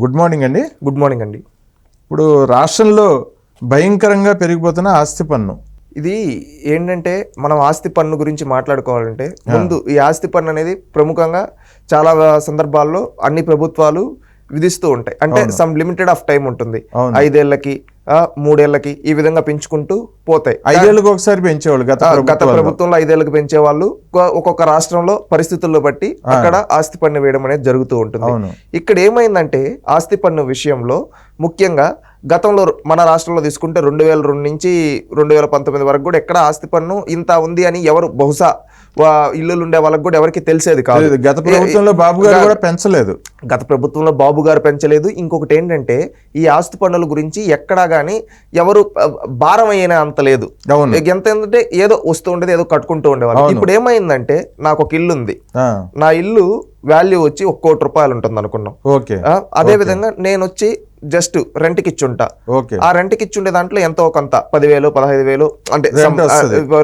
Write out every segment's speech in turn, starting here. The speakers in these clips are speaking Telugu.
గుడ్ మార్నింగ్ అండి. గుడ్ మార్నింగ్ అండి. ఇప్పుడు రాష్ట్రంలో భయంకరంగా పెరిగిపోతున్న ఆస్తి పన్ను. ఇది ఏంటంటే మనం ఆస్తి పన్ను గురించి మాట్లాడుకోవాలంటే ముందు ఈ ఆస్తి పన్ను అనేది ప్రముఖంగా చాలా సందర్భాల్లో అన్ని ప్రభుత్వాలు విధిస్తూ ఉంటాయి. అంటే సమ్ లిమిటెడ్ ఆఫ్ టైం ఉంటుంది. ఐదేళ్ళకి మూడేళ్ళకి ఈ విధంగా పెంచుకుంటూ పోతాయి. ఐదేళ్ళకి ఒకసారి పెంచేవాళ్ళు గత గత. ప్రభుత్వంలో ఐదేళ్ళకు పెంచే వాళ్ళు ఒక్కొక్క రాష్ట్రంలో పరిస్థితుల్లో బట్టి అక్కడ ఆస్తి పన్ను వేయడం అనేది జరుగుతూ ఉంటుంది. ఇక్కడ ఏమైందంటే ఆస్తి పన్ను విషయంలో ముఖ్యంగా గతంలో మన రాష్ట్రంలో తీసుకుంటే రెండు వేల రెండు నుంచి రెండు వేల పంతొమ్మిది వరకు కూడా ఎక్కడ ఆస్తి పన్ను ఇంత ఉంది అని ఎవరు బహుశా ఇల్లులు ఉండే వాళ్ళకి కూడా ఎవరికి తెలిసేది కాదు. గత ప్రభుత్వంలో బాబు గారు కూడా పెంచలేదు. గత ప్రభుత్వంలో బాబు గారు పెంచలేదు. ఇంకొకటి ఏంటంటే ఈ ఆస్తి పన్నుల గురించి ఎక్కడా కానీ ఎవరు భారం అయిన అంత లేదు. ఎంత ఏంటంటే ఏదో వస్తూ ఉండేది ఏదో కట్టుకుంటూ ఉండేవాళ్ళు. ఇప్పుడు ఏమైందంటే నాకు ఒక ఇల్లు ఉంది. నా ఇల్లు వాల్యూ వచ్చి ఒక కోటి రూపాయలు ఉంటుంది అనుకున్నాం అదే విధంగా నేను వచ్చి జస్ట్ రెంట్కి ఇచ్చుంటా ఓకే. ఆ రెంట్కి ఇచ్చుండే దాంట్లో ఎంతో కొంత పదివేలు పదహైదు వేలు అంటే.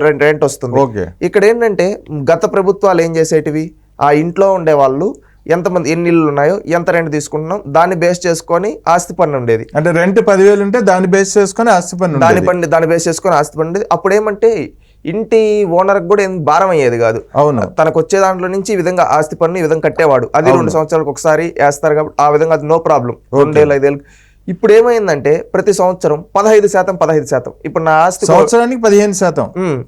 రెంట్ రెంట్ వస్తుంది. ఇక్కడ ఏంటంటే గత ప్రభుత్వాలు ఏం చేసేటివి? ఆ ఇంట్లో ఉండే వాళ్ళు ఎంతమంది ఎన్ని ఇళ్ళు ఉన్నాయో ఎంత రెంట్ తీసుకుంటున్నాం దాన్ని బేస్ చేసుకొని ఆస్తి పన్ను ఉండేది. అంటే రెంట్ పదివేలు ఉంటే దాన్ని బేస్ చేసుకొని ఆస్తి పన్ను దాని. పన్ను దాన్ని బేస్ చేసుకొని ఆస్తి పన్ను ఉండేది. అప్పుడు ఏమంటే ఇంటి ఓనర్కి కూడా ఏం భారం అయ్యేది కాదు. అవును. తనకు వచ్చే దాంట్లో నుంచి ఈ విధంగా ఆస్తి పన్ను ఈ విధంగా కట్టేవాడు. అది రెండు సంవత్సరాలకు ఒకసారి వేస్తారు కాబట్టి ఆ విధంగా అది నో ప్రాబ్లం రెండేళ్ళు ఐదేళ్ళు. ఇప్పుడు ఏమైందంటే ప్రతి సంవత్సరం పదహైదు శాతం పదహైదు శాతం. ఇప్పుడు నా ఆస్తి సంవత్సరానికి పదిహేను శాతం.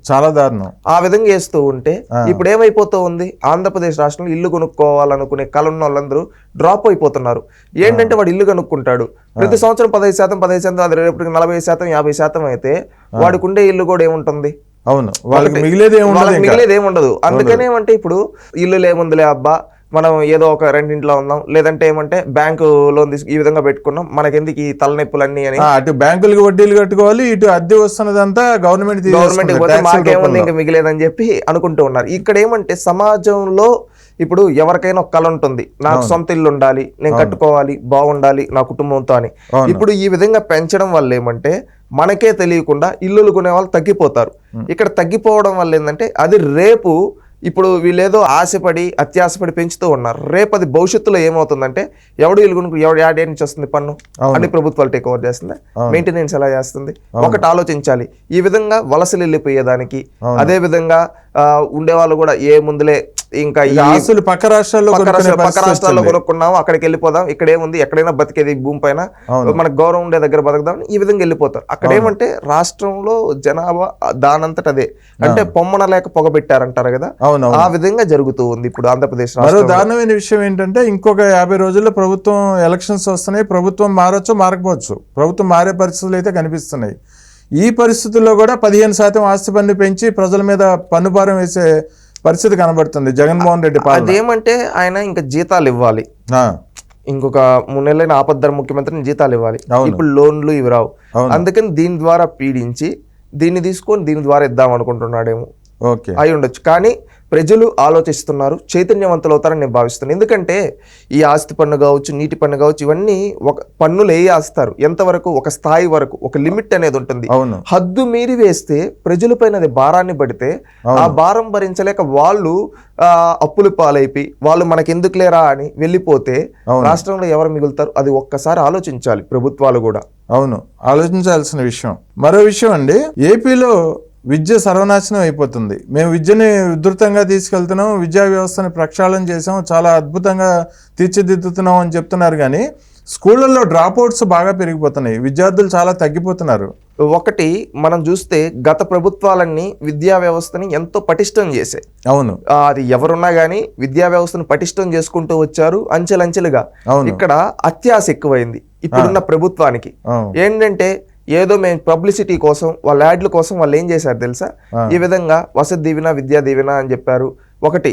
చాలా దారుణం. ఆ విధంగా వేస్తూ ఉంటే ఇప్పుడు ఏమైపోతూ ఉంది? ఆంధ్రప్రదేశ్ రాష్ట్రంలో ఇల్లు కొనుక్కోవాలనుకునే కళ ఉన్న వాళ్ళందరూ డ్రాప్ అయిపోతున్నారు. ఏంటంటే వాడు ఇల్లు కొనుక్కుంటాడు. ప్రతి సంవత్సరం పదహైదు శాతం పదహైదు శాతం అది రేపటికి నలభై శాతం యాభై శాతం అయితే వాడికి ఉండే ఇల్లు కూడా ఏముంటుంది? అవును. వాళ్ళకి మిగిలేది ఏముండదు మిగిలేదు ఏముండదు. అందుకనే ఏమంటే ఇప్పుడు ఇల్లు లేముందిలే అబ్బా మనం ఏదో ఒక రెండింట్లో ఉందాం. లేదంటే ఏమంటే బ్యాంకు లోన్ తీసుకు ఈ విధంగా పెట్టుకున్నాం. మనకెందుకు ఈ తలనొప్పులన్నీ అని. అటు బ్యాంకులకి వడ్డీలు కట్టుకోవాలి ఇటు అద్దె వస్తున్నదంతా గవర్నమెంట్ గవర్నమెంట్ మాకేముంది. ఇంకా మిగిలేదని చెప్పి అనుకుంటూ ఉన్నారు. ఇక్కడ ఏమంటే సమాజంలో ఇప్పుడు ఎవరికైనా ఒక కళ ఉంటుంది. నాకు సొంత ఇల్లు ఉండాలి నేను కట్టుకోవాలి బాగుండాలి నా కుటుంబంతో అని. ఇప్పుడు ఈ విధంగా పెంచడం వల్ల ఏమంటే మనకే తెలియకుండా ఇల్లులు కొనే వాళ్ళు తగ్గిపోతారు. ఇక్కడ తగ్గిపోవడం వల్ల ఏంటంటే అది రేపు ఇప్పుడు వీళ్ళేదో ఆశపడి అత్యాశపడి పెంచుతూ ఉన్నారు. రేపు అది భవిష్యత్తులో ఏమవుతుందంటే ఎవడు ఇల్లు కొనుక్కు ఎవడు యాడే నుంచి వస్తుంది పన్ను. అన్ని ప్రభుత్వాలు టేక్ ఓవర్ చేస్తుంది. మెయింటెనెన్స్ ఎలా చేస్తుంది? ఒకటి ఆలోచించాలి. ఈ విధంగా వలసలు వెళ్ళిపోయేదానికి అదే విధంగా ఉండేవాళ్ళు కూడా ఏ ముందులే ఇంకా ఆస్తులు పక్క రాష్ట్రాల్లో పక్క రాష్ట్రాల్లో. కొనుక్కున్నాం అక్కడికి వెళ్ళిపోదాం ఇక్కడ ఏముంది ఎక్కడైనా బతికేది భూమి పైన. మనకు గౌరవం ఉండే దగ్గర బతకదాం ఈ విధంగా వెళ్ళిపోతారు. అక్కడ ఏమంటే రాష్ట్రంలో జనాభా దానంతట అదే. అంటే పొమ్మన లేక పొగబెట్టారంటారు కదా? అవును ఆ విధంగా జరుగుతూ ఉంది ఇప్పుడు ఆంధ్రప్రదేశ్ మరో దారుణమైన విషయం ఏంటంటే ఇంకొక యాభై రోజుల్లో ప్రభుత్వం ఎలక్షన్స్ వస్తున్నాయి ప్రభుత్వం మారొచ్చు మారకపోవచ్చు. ప్రభుత్వం మారే పరిస్థితులు అయితే కనిపిస్తున్నాయి. ఈ పరిస్థితుల్లో కూడా పదిహేను శాతం ఆస్తి పన్ను పెంచి ప్రజల మీద పన్ను భారం వేసే పరిస్థితి కనబడుతుంది. జగన్మోహన్ రెడ్డి అదేమంటే ఆయన ఇంకా జీతాలు ఇవ్వాలి. ఇంకొక మూడు నెలలైన ఆపద్దర ముఖ్యమంత్రిని జీతాలు ఇవ్వాలి. ఇప్పుడు లోన్లు ఇవి రావు. అందుకని దీని ద్వారా పీడించి దీన్ని తీసుకొని దీని ద్వారా ఇద్దాం అనుకుంటున్నాడేమో. ఓకే. అయి ఉండొచ్చు. కానీ ప్రజలు ఆలోచిస్తున్నారు చైతన్యవంతులు అవుతారని నేను భావిస్తున్నాను. ఎందుకంటే ఈ ఆస్తి పన్ను కావచ్చు నీటి పన్ను కావచ్చు ఇవన్నీ ఒక పన్నులు వేయేస్తారు ఎంతవరకు? ఒక స్థాయి వరకు ఒక లిమిట్ అనేది ఉంటుంది. అవును. హద్దు మీరి వేస్తే ప్రజలపైన అది భారాన్ని పడితే ఆ భారం భరించలేక వాళ్ళు అప్పులు పాలైపోయి వాళ్ళు మనకెందుకు లేరా అని వెళ్ళిపోతే. రాష్ట్రంలో ఎవరు మిగులుతారు? అది ఒక్కసారి ఆలోచించాలి ప్రభుత్వాలు కూడా. అవును. ఆలోచించాల్సిన విషయం. మరో విషయం అండి. ఏపీలో విద్య సర్వనాశనం అయిపోతుంది. మేము విద్యని ఉధృతంగా తీసుకెళ్తున్నాం విద్యా వ్యవస్థని ప్రక్షాళన చేసాం చాలా అద్భుతంగా తీర్చిదిద్దుతున్నాం అని చెప్తున్నారు కానీ స్కూళ్ళల్లో డ్రాప్ అవుట్స్ బాగా పెరిగిపోతున్నాయి. విద్యార్థులు చాలా తగ్గిపోతున్నారు. ఒకటి మనం చూస్తే గత ప్రభుత్వాలన్నీ విద్యా వ్యవస్థని ఎంతో పటిష్టం చేశాయి. అవును. అది ఎవరున్నా కానీ విద్యా వ్యవస్థను పటిష్టం చేసుకుంటూ వచ్చారు అంచెలంచెలుగా. అవును. ఇక్కడ అత్యాశ ఎక్కువైంది. ఇప్పుడున్న ప్రభుత్వానికి. ఏంటంటే ఏదో మేము పబ్లిసిటీ కోసం వాళ్ళ యాడ్ల కోసం వాళ్ళు ఏం చేశారు తెలుసా? ఈ విధంగా వసతి దీవెన విద్యా దీవెన అని చెప్పారు. ఒకటి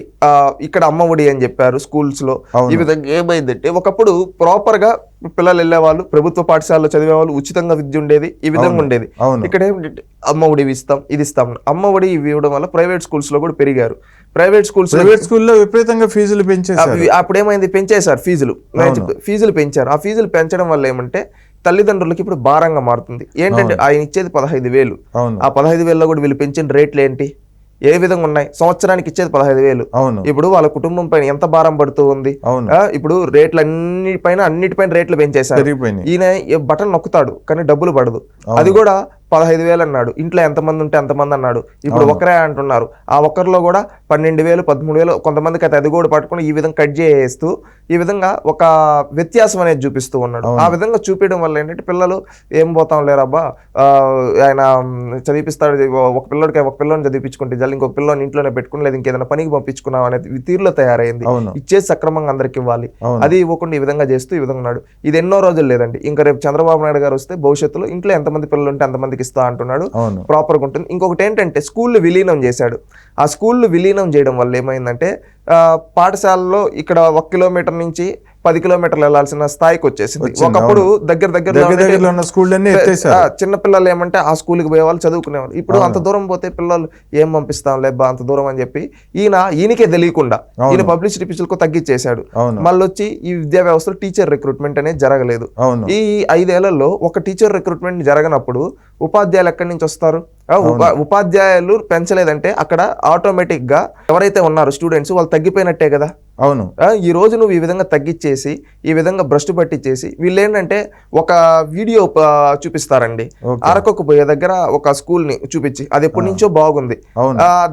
ఇక్కడ అమ్మ ఒడి అని చెప్పారు స్కూల్స్లో ఈ విధంగా ఏమైందంటే ఒకప్పుడు ప్రాపర్గా పిల్లలు వెళ్ళేవాళ్ళు ప్రభుత్వ పాఠశాలలో చదివేవాళ్ళు ఉచితంగా విద్య ఉండేది ఈ విధంగా ఉండేది. ఇక్కడ ఏమిటంటే అమ్మ ఒడి ఇవి ఇస్తాం ఇది ఇస్తాం. అమ్మ ఒడి ఇవి ఇవ్వడం వల్ల ప్రైవేట్ స్కూల్స్లో కూడా పెరిగారు. ప్రైవేట్ స్కూల్స్ ప్రైవేట్ స్కూల్లో విపరీతంగా ఫీజులు పెంచేశారు. అవి అప్పుడు ఏమైంది పెంచేశారు ఫీజులు. ఫీజులు పెంచారు. ఆ ఫీజులు పెంచడం వల్ల ఏమంటే తల్లిదండ్రులకి ఇప్పుడు భారంగా మారుతుంది. ఏంటంటే ఆయన ఇచ్చేది పదహైదు వేలు. అవును. ఆ పదహైదు వేలలో కూడా వీళ్ళు పెంచిన రేట్లు ఏంటి? ఏ విధంగా ఉన్నాయి? సంవత్సరానికి ఇచ్చేది పదహైదు వేలు. అవును. ఇప్పుడు వాళ్ళ కుటుంబం పైన ఎంత భారం పడుతూ ఉంది? ఇప్పుడు రేట్లు అన్నిటిపైన అన్నిటిపైన రేట్లు పెంచేశారు. ఈయన బటన్ నొక్కుతాడు కానీ డబ్బులు పడదు. అది కూడా పదహైదు వేలు అన్నాడు. ఇంట్లో ఎంతమంది ఉంటే అంతమంది అన్నాడు. ఇప్పుడు ఒకరే అంటున్నారు. ఆ ఒక్కరిలో కూడా పన్నెండు వేలు పదమూడు వేలు కొంతమందికి అయితే అది కూడా పట్టుకుని ఈ విధంగా కట్ చేస్తూ ఈ విధంగా ఒక వ్యత్యాసం అనేది చూపిస్తూ ఉన్నాడు. ఆ విధంగా చూపించడం వల్ల ఏంటంటే పిల్లలు ఏం పోతాం లేరబ్బా ఆయన చదివిపిస్తాడు ఒక పిల్లడికి ఒక పిల్లని చదివించుకుంటే జల్లి ఇంకొక పిల్లని ఇంట్లోనే పెట్టుకుని లేదా ఇంకేదైనా పనికి పంపించుకున్నాం అనేది తీరులో తయారైంది. ఇచ్చేది సక్రమంగా అందరికి ఇవ్వాలి. అది ఇవ్వకుండా ఈ విధంగా చేస్తూ ఈ విధంగా ఉన్నాడు. ఇది ఎన్నో రోజులు లేదండి. ఇంకా రేపు చంద్రబాబు నాయుడు గారు వస్తే భవిష్యత్తులో ఇంట్లో ఎంతమంది పిల్లలు ఉంటే అంతమందికి ఇస్తా అంటున్నాడు. ప్రాపర్గా ఉంటుంది. ఇంకొకటి ఏంటంటే స్కూళ్ళు విలీనం చేశాడు. ఆ స్కూళ్ళు విలీనం చేయడం వల్ల ఏమైందంటే పాఠశాలలో ఇక్కడ ఒక కిలోమీటర్ నుంచి పది కిలోమీటర్లు వెళ్ళాల్సిన స్థాయికి వచ్చేసింది. ఒకప్పుడు దగ్గర దగ్గర చిన్న పిల్లలు ఏమంటే ఆ స్కూల్కి పోయే వాళ్ళు చదువుకునేవాళ్ళు. ఇప్పుడు అంత దూరం పోతే పిల్లలు ఏం పంపిస్తాం లేబ్బా అంత దూరం అని చెప్పి ఈయన ఈయనకే తెలియకుండా ఈయన పబ్లిసిటీ పిచ్చులకు తగ్గించేశాడు. మళ్ళీ వచ్చి ఈ విద్యా వ్యవస్థలో టీచర్ రిక్రూట్మెంట్ అనేది జరగలేదు. ఈ ఐదేళ్ళలో ఒక టీచర్ రిక్రూట్మెంట్ జరగనప్పుడు ఉపాధ్యాయులు ఎక్కడి నుంచి వస్తారు? ఉపాధ్యాయులు పెంచలేదంటే అక్కడ ఆటోమేటిక్గా ఎవరైతే ఉన్నారో స్టూడెంట్స్ వాళ్ళు తగ్గిపోయినట్టే కదా. అవును. ఈ రోజు నువ్వు ఈ విధంగా తగ్గించేసి ఈ విధంగా భ్రష్టు పట్టించేసి వీళ్ళు ఏంటంటే ఒక వీడియో చూపిస్తారండి. ఓకే. అరకొక పోయే దగ్గర ఒక స్కూల్ని చూపించి అది ఎప్పటి నుంచో బాగుంది.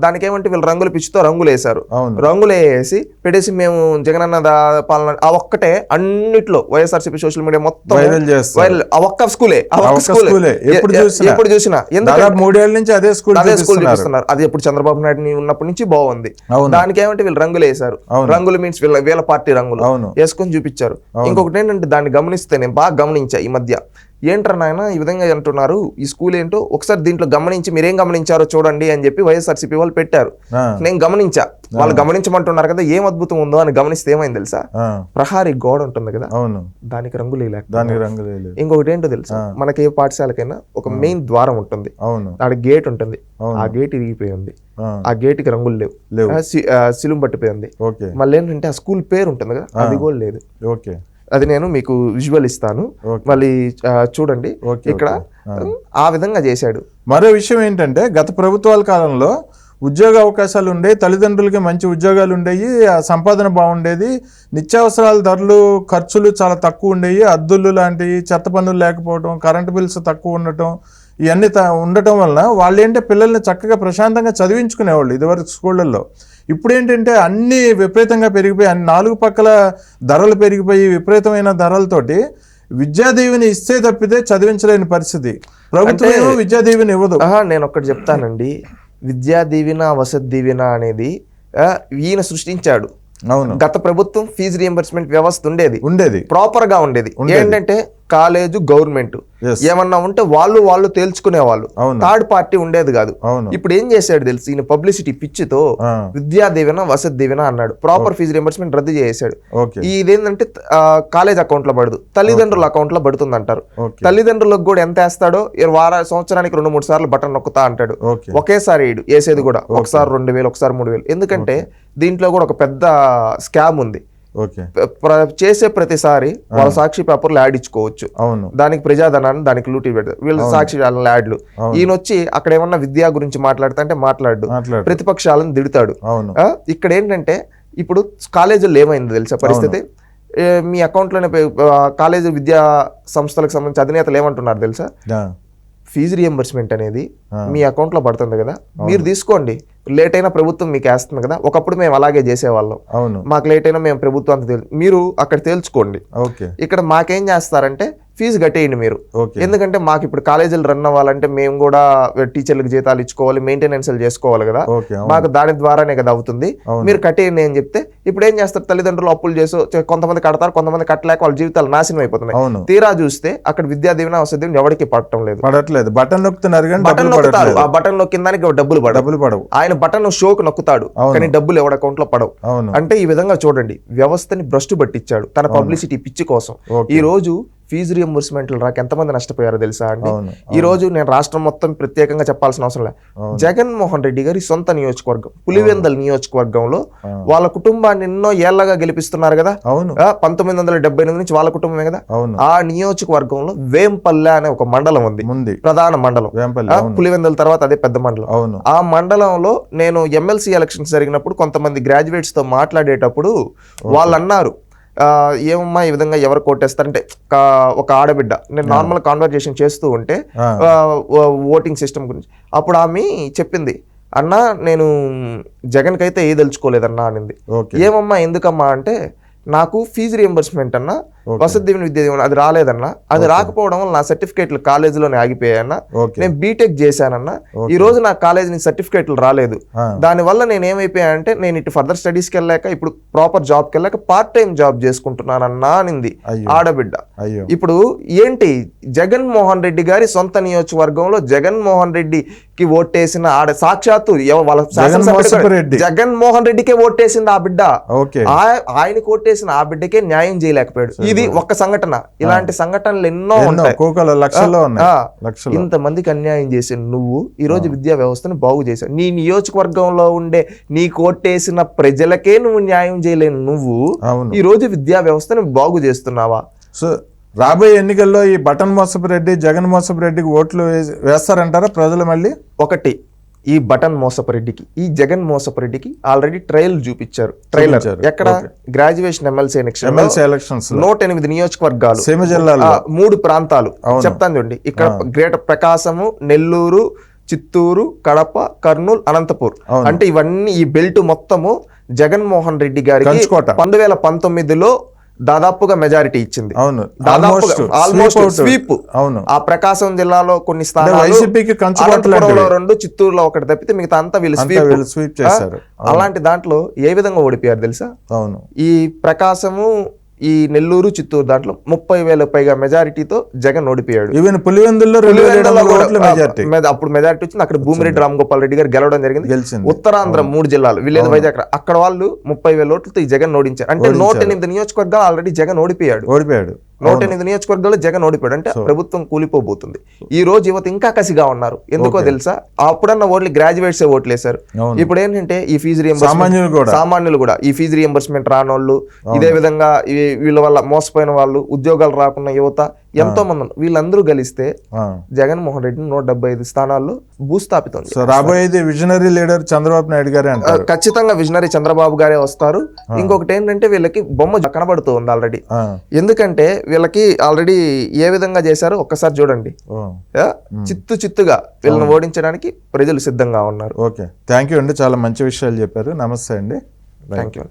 దానికి ఏమంటే వీళ్ళు రంగుల పిచ్చితో రంగులు వేశారు రంగులు వేసి పెట్టేసి మేము జగనన్న పాలన ఆ ఒక్కటే అన్నిట్లో వైఎస్ఆర్సీపీ సోషల్ మీడియా మొత్తం వైరల్ చేస్తారు. వైరల్ ఆ ఒక్క స్కూలే ఆ ఒక్క స్కూలే. ఎప్పుడు చూసినా? ఎందుకంటే మూడేళ్ళ నుంచి అదే స్కూల్ అదే స్కూల్ చూపిస్తున్నారు. అది ఎప్పుడు చంద్రబాబు నాయుడు ఉన్నప్పటి నుంచి బాగుంది. దానికి ఏమంటే వీళ్ళు రంగులు వేశారు. రంగులు మీన్స్ వీళ్ళ వీళ్ళ పార్టీ రంగులు. వేసుకొని చూపించారు. ఇంకొకటి ఏంటంటే దాన్ని గమనిస్తే నేను బాగా గమనించా ఈ మధ్య. ఏంట్రా నాయన ఈ విధంగా అంటున్నారు? ఈ స్కూల్ ఏంటో? ఒకసారి దీంట్లో గమనించి మీరేం గమనించారో చూడండి అని చెప్పి వైఎస్ఆర్సీపీ వాళ్ళు పెట్టారు. నేను గమనించా. వాళ్ళు గమనించమంటున్నారు కదా ఏం అద్భుతం ఉందో అని గమనిస్తే ఏమైంది తెలుసా? ప్రహారీ గోడ ఉంటుంది కదా అవును. దానికి రంగులు దానికి రంగు లేదు ఇంకొకటి ఏంటో తెలుసా? మనకి ఏ పాఠశాలకైనా ఒక మెయిన్ ద్వారం ఉంటుంది. అవును. ఆడ గేట్ ఉంటుంది. ఆ గేట్ ఇరిగిపోయి ఉంది. ఆ, గేట్కి రంగులు లేవు. లేవు. సిలుం పట్టిపోయి ఉంది. ఓకే. మళ్ళీ ఏంటంటే ఆ స్కూల్ పేరు ఉంటుంది కదా అది కూడా లేదు. ఓకే. అది నేను మీకు విజువల్ ఇస్తాను. మళ్ళీ చూడండి. ఇక్కడ. ఆ. విధంగా చేశాడు. మరో విషయం ఏంటంటే గత ప్రభుత్వాల కాలంలో ఉద్యోగ అవకాశాలు ఉండేవి తల్లిదండ్రులకి మంచి ఉద్యోగాలు ఉండేవి ఆ సంపాదన బాగుండేది నిత్యావసరాల ధరలు ఖర్చులు చాలా తక్కువ ఉండేవి అద్దులు లాంటివి చెత్త పన్నులు లేకపోవడం కరెంటు బిల్స్ తక్కువ ఉండటం ఇవన్నీ ఉండటం వలన వాళ్ళు ఏంటంటే పిల్లల్ని చక్కగా ప్రశాంతంగా చదివించుకునేవాళ్ళు ఇదివరకు స్కూళ్ళల్లో. ఇప్పుడు ఏంటంటే అన్ని విపరీతంగా పెరిగిపోయి అన్ని నాలుగు పక్కల ధరలు పెరిగిపోయి విపరీతమైన ధరలతోటి విద్యాదీవిని ఇస్తే తప్పితే చదివించలేని పరిస్థితి. ప్రభుత్వం విద్యాదీవిని ఇవ్వదు. నేను ఒకటి చెప్తానండి. విద్యా దీవెన వసతి దీవెన అనేది ఈయన సృష్టించాడు. అవును. గత ప్రభుత్వం ఫీజు రియంబర్స్మెంట్ వ్యవస్థ ఉండేది. ఉండేది. ప్రాపర్గా ఉండేది. ఏంటంటే కాలేజ్ గవర్నమెంట్. ఏమన్నా ఉంటే వాళ్ళు వాళ్ళు తేల్చుకునే వాళ్ళు థర్డ్ పార్టీ ఉండేది కాదు. ఇప్పుడు ఏం చేశాడు తెలుసు? ఈయన పబ్లిసిటీ పిచ్చితో విద్యా దీవెన వసతి దీవెన అన్నాడు. ప్రాపర్ ఫీజు రియంబర్స్మెంట్ రద్దు ఓకే. ఇదేంటంటే కాలేజ్ అకౌంట్లో పడదు. తల్లిదండ్రుల అకౌంట్లో పడుతుంది అంటారు తల్లిదండ్రులకు కూడా ఎంత వేస్తాడో వార సంవత్సరానికి రెండు మూడు సార్లు బటన్ నొక్కుతా అంటాడు. ఒకేసారి వేసేది కూడా. ఒకసారి రెండు వేలు ఒకసారి మూడు వేలు. ఎందుకంటే దీంట్లో కూడా ఒక పెద్ద స్కామ్ ఉంది. చేసే ప్రతిసారి వాళ్ళ సాక్షి పేపర్లు యాడ్ ఇచ్చుకోవచ్చు. అవును. దానికి ప్రజాధనాన్ని దానికి లూటీ పెడతారు వీళ్ళ సాక్షి యాడ్లు. ఈయన వచ్చి అక్కడ ఏమన్నా విద్యా గురించి మాట్లాడుతా అంటే మాట్లాడు. ప్రతిపక్షాలను దిడుతాడు ఇక్కడ ఏంటంటే ఇప్పుడు కాలేజీల్లో ఏమైంది తెలుసా పరిస్థితి? మీ అకౌంట్లోనే కాలేజీ విద్యా సంస్థలకు సంబంధించి అధినేతలు ఏమంటున్నారు తెలుసా? ఫీజు రియంబర్స్మెంట్ అనేది. మీ అకౌంట్లో పడుతుంది కదా? మీరు తీసుకోండి. లేట్ అయినా ప్రభుత్వం మీకు వేస్తుంది కదా? ఒకప్పుడు మేము అలాగే చేసేవాళ్ళం. అవును. మాకు లేట్ అయినా మేము ప్రభుత్వం అంత మీరు అక్కడ తేల్చుకోండి. ఓకే. ఇక్కడ మాకేం చేస్తారంటే ఫీజు కట్టేయండి మీరు. ఎందుకంటే మాకు ఇప్పుడు కాలేజీలు రన్ అవ్వాలంటే మేము కూడా టీచర్లకు జీతాలు ఇచ్చుకోవాలి మెయింటెనెన్స్ చేసుకోవాలి కదా? మాకు దాని ద్వారానే కదా అవుతుంది. మీరు కట్టేయండి అని చెప్తే ఇప్పుడు ఏం చేస్తారు? తల్లిదండ్రులు అప్పులు చేసి కొంతమంది కడతారు కొంతమంది కట్టలేక వాళ్ళ జీవితాలు నాశనం అయిపోతున్నాయి. తీరా చూస్తే అక్కడ విద్యా దీవెన వసతి ఎవరికి పడటం లేదు. పడట్లేదు. బటన్ నొక్కుతున్నారు కానీ బటన్ నొక్కుతారు. ఆ బటన్ నొక్కిందానికి డబ్బులు పడవు. డబ్బులు పడవు. ఆయన బటన్ షోకు నొక్కుతాడు. కానీ డబ్బులు ఎవడ అకౌంట్లో పడవు అంటే ఈ విధంగా చూడండి. వ్యవస్థని భ్రష్టు పట్టించాడు తన పబ్లిసిటీ పిచ్చి కోసం. ఈ రోజు ఫీజు రియంబర్స్మెంట్లు రాక ఎంతమంది నష్టపోయారో తెలుసా అండి? ఈ రోజు నేను రాష్ట్రం మొత్తం ప్రత్యేకంగా చెప్పాల్సిన అవసరం లేదు జగన్మోహన్ రెడ్డి గారి సొంత నియోజకవర్గం పులివెందల్ నియోజకవర్గంలో వాళ్ళ కుటుంబాన్ని ఎన్నో ఏళ్ళగా గెలిపిస్తున్నారు కదా? అవును. పంతొమ్మిది వందల డెబ్బై ఎనిమిది నుంచి వాళ్ళ కుటుంబమే కదా? ఆ నియోజకవర్గంలో వేంపల్లె అనే ఒక మండలం ఉంది. ప్రధాన మండలం. పులివెందుల తర్వాత అదే పెద్ద మండలం. అవును. ఆ మండలంలో నేను ఎమ్మెల్సీ ఎలక్షన్స్ జరిగినప్పుడు కొంతమంది గ్రాడ్యుయేట్స్తో మాట్లాడేటప్పుడు వాళ్ళు అన్నారు ఏమమ్మా ఈ విధంగా ఎవరు కొట్టేస్తారంటే ఒక ఆడబిడ్డ. నేను నార్మల్ కాన్వర్జేషన్ చేస్తూ ఉంటే ఓటింగ్ సిస్టమ్ గురించి. అప్పుడు ఆమె చెప్పింది అన్న నేను జగన్ కైతే ఏ తెలుసుకోలేదన్నా అనింది. ఏమమ్మా ఎందుకమ్మా? అంటే నాకు ఫీజు రియంబర్స్మెంట్ అన్న వసతి దీవెన విద్యా దీవెన అది రాలేదన్న. అది రాకపోవడం వల్ల నా సర్టిఫికేట్లు కాలేజీలోనే ఆగిపోయాయన్న. నేను బీటెక్ చేశానన్న. ఈ రోజు నా కాలేజీ నుంచి సర్టిఫికేట్లు రాలేదు. ఆ, దానివల్ల నేను ఏమైపోయానంటే నేను ఇటు ఫర్దర్ స్టడీస్కి వెళ్ళాక ఇప్పుడు ప్రాపర్ జాబ్కి వెళ్ళాక పార్ట్ టైం జాబ్ చేసుకుంటున్నానన్నా అనింది. ఆడబిడ్డ. ఇప్పుడు ఏంటి? జగన్మోహన్ రెడ్డి గారి సొంత నియోజకవర్గంలో జగన్మోహన్ రెడ్డికి ఓటేసిన ఆడ సాక్షాత్తు వాళ్ళ జగన్మోహన్ రెడ్డి. జగన్మోహన్ రెడ్డికే ఓటేసింది ఆ బిడ్డ. ఆయనకు ఓటేసిన ఆ బిడ్డకే న్యాయం చేయలేకపోయాడు. ఇది ఒక్క సంఘటన. ఇలాంటి సంఘటనలు ఎన్నో ఉంటాయి. ఉన్నాయి. ఆ, లక్షలు ఇంతమందికి అన్యాయం చేసే నువ్వు ఈ రోజు విద్యా వ్యవస్థను బాగు చేశావు. నీ నియోజకవర్గంలో ఉండే నీ కోటేసిన ప్రజలకే నువ్వు న్యాయం చేయలేని నువ్వు ఈ రోజు విద్యా వ్యవస్థను బాగు చేస్తున్నావా? సో రాబోయే ఎన్నికల్లో ఈ బటన్ మోసపు రెడ్డి జగన్ మోసపు రెడ్డికి ఓట్లు వేసి- వేస్తారంటారా ప్రజలు మళ్ళీ? ఒకటి. ఈ బటన్ మోసపరెడ్డికి ఈ జగన్ మోసపరెడ్డికి ఆల్రెడీ ట్రయల్ చూపించారు. ట్రైలర్. ఎక్కడ? Graduation MLC election MLC elections నూట ఎనిమిది నియోజకవర్గాలు. సీమ ఆ, మూడు ప్రాంతాలు. చెప్తాను చూడండి. ఇక్కడ గ్రేటర్ ప్రకాశము నెల్లూరు చిత్తూరు కడప కర్నూలు అనంతపూర్. అంటే ఇవన్నీ ఈ బెల్ట్ మొత్తము జగన్మోహన్ రెడ్డి గారికి వేల పంతొమ్మిదిలో దాదాపుగా మెజారిటీ ఇచ్చింది. అవును. ఆల్మోస్ట్ స్వీప్ అవును. ఆ ప్రకాశం జిల్లాలో కొన్ని స్థానాలు. రెండు చిత్తూరులో ఒకటి తప్పితే మిగతా అంతా వీళ్ళు స్వీప్ చేశారు. అలాంటి దాంట్లో ఏ విధంగా ఓడిపోయారు తెలుసా? అవును. ఈ ప్రకాశము ఈ నెల్లూరు చిత్తూరు దాంట్లో ముప్పై వేల పైగా మెజారిటీతో జగన్ ఓడిపోయాడు. ఈవెన్ పులివెందుల్లో అప్పుడు మెజారిటీ వచ్చింది. అక్కడ భూమిరెడ్డి రామ్ గోపాల్ రెడ్డి గారు గెలవడం జరిగింది. ఉత్తరాంధ్ర మూడు జిల్లాలు విలేజ్ వైజాగ్ అక్కడ వాళ్ళు ముప్పై వేల ఓట్లతో ఈ జగన్ ఓడించారు. అంటే నూట ఎనిమిది నియోజకవర్గాలు ఆల్రెడీ జగన్ ఓడిపోయాడు. ఓడిపోయాడు. నూట ఎనిమిది నియోజకవర్గాల్లో జగన్ ఓడిపోయాడు. అంటే ప్రభుత్వం కూలిపోబోతుంది. ఈ రోజు యువత ఇంకా కసిగా ఉన్నారు. ఎందుకో తెలుసా? అప్పుడన్న ఓన్లీ గ్రాడ్యుయేట్స్ ఓట్లు వేశారు ఇప్పుడు ఏంటంటే ఈ ఫీజు రియంబర్స్మెంట్ సామాన్యులు కూడా. సామాన్యులు కూడా. ఈ ఫీజు రియంబర్స్మెంట్ రానోళ్ళు ఇదే విధంగా వీళ్ళ వల్ల మోసపోయిన వాళ్ళు ఉద్యోగాలు రాకున్న యువత ఎంతో మంది. వీళ్ళందరూ కలిస్తే ఆ. జగన్మోహన్ రెడ్డిని నూట డెబ్బై ఐదు స్థానాల్లో భూస్థాపితం రాబోయేది విజనరీ లీడర్ చంద్రబాబు నాయుడు గారే ఖచ్చితంగా విజనరీ చంద్రబాబు గారే వస్తారు. ఇంకొకటి ఏంటంటే వీళ్ళకి బొమ్మ కనబడుతూ ఉంది ఆల్రెడీ. ఎందుకంటే వీళ్ళకి ఆల్రెడీ ఏ విధంగా చేశారో ఒక్కసారి చూడండి. చిత్తు చిత్తుగా వీళ్ళని ఓడించడానికి ప్రజలు సిద్ధంగా ఉన్నారు. ఓకే. థ్యాంక్ యూ అండి. చాలా మంచి విషయాలు చెప్పారు. నమస్తే అండి. Thank you